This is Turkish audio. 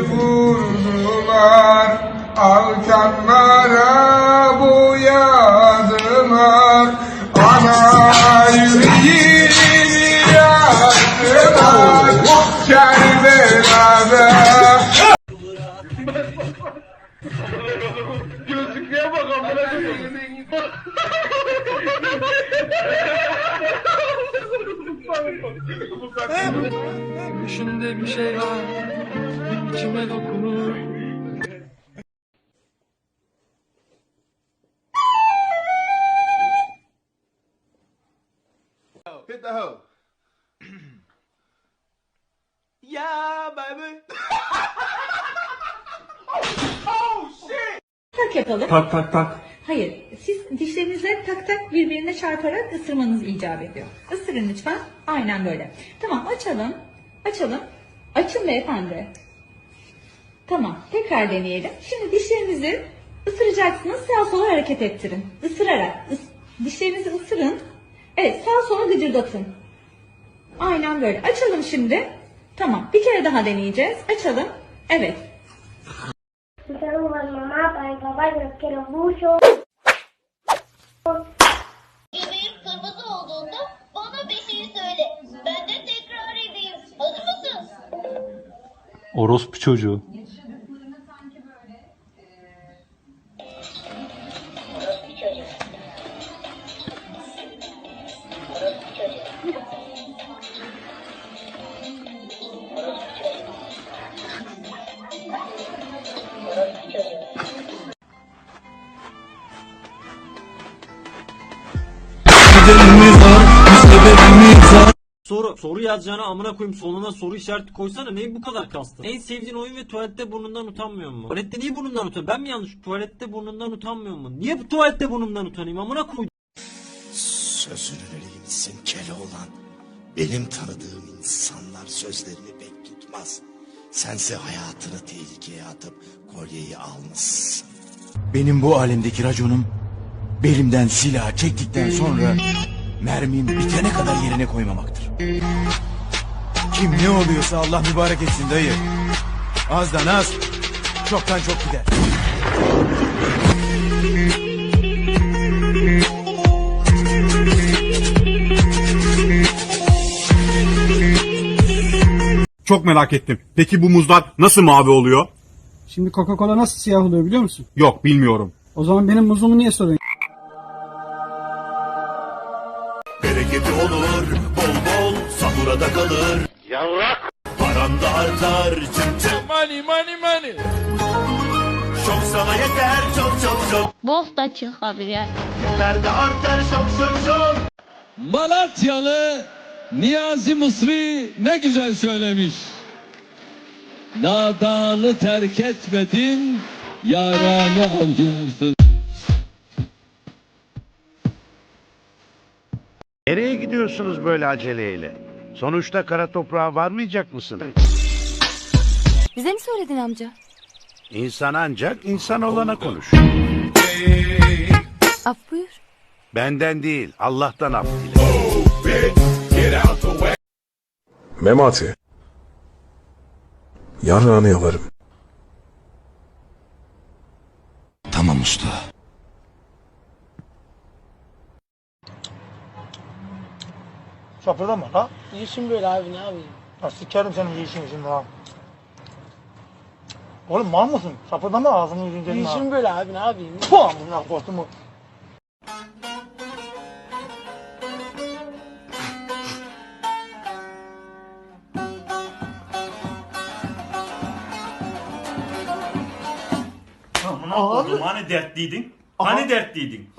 vurdular. Alçaklara Düşünde bir şey var içime dokunur Hit the hoe. Tak yapalım. Tak tak tak. Hayır, siz dişlerinizle tak tak birbirine çarparak ısırmanız icap ediyor. Isırın lütfen. Aynen böyle. Tamam, açalım. Açalım. Açın beyefendi. Tamam, tekrar deneyelim. Şimdi dişlerinizi ısıracaksınız, sağa sola hareket ettirin. Isırarak. Is- dişlerinizi ısırın. Evet, sağa sola gıcırdatın. Aynen böyle. Açalım şimdi. Tamam, bir kere daha deneyeceğiz. Açalım. Evet. Un saludo a mi mamá, mucho. Bebeğim kırmızı olduğunda bana bir şey söyle. Ben de tekrar edeyim. Hazır mısın? Orospu çocuğu. Soru, soru yazacağına amına koyayım sonuna soru işareti koysana neyin bu kadar kastın? En sevdiğin oyun ve tuvalette burnundan utanmıyor mu? Tuvalette niye burnundan utanıyor? Ben mi yanlış? Tuvalette burnundan utanmıyor mu? Niye bu tuvalette burnumdan utanayım amına koydum? Sözünü vereyimsin Keloğlan. Benim tanıdığım insanlar sözlerini pek tutmaz. Sense hayatını tehlikeye atıp kolyeyi almışsın. Benim bu alemdeki raconum belimden silah çektikten sonra mermim bitene kadar yerine koymamaktır. Kim ne oluyorsa Allah mübarek etsin dayı. Azdan az, çoktan çok gider. Çok merak ettim. Peki bu muzlar nasıl mavi oluyor? Şimdi Coca-Cola nasıl siyah oluyor biliyor musun? Yok bilmiyorum. O zaman benim muzumu niye soruyorsun? Sahura da kalır. Yavrak! Paran da artar, çım çım. Money money money. Çok sana yeter, çok çok çok. Boz da çıkabilir. Yeter de artar, çok çok çok. Malatyalı Niyazi Mısri ne güzel söylemiş. Nadanı terk etmedin, yaranı alıyorsun. Nereye gidiyorsunuz böyle aceleyle? Sonuçta kara toprağa varmayacak mısın? Bize mi söyledin amca? İnsan ancak insan olana konuş. Af buyur. Benden değil, Allah'tan af dile. Memati Yarrağını yalarım Tamam usta. Sapırdama ha. Yiyişim böyle abi ne yapayım? Ya sikerim senin yiyişini şimdi ha. Oğlum mal mısın? Sapırdama ağzını yüzünü dedim ha. böyle abi ne yapayım? Puh amına kostumu. Amına koydum hani dertliydin? Hani dertliydin?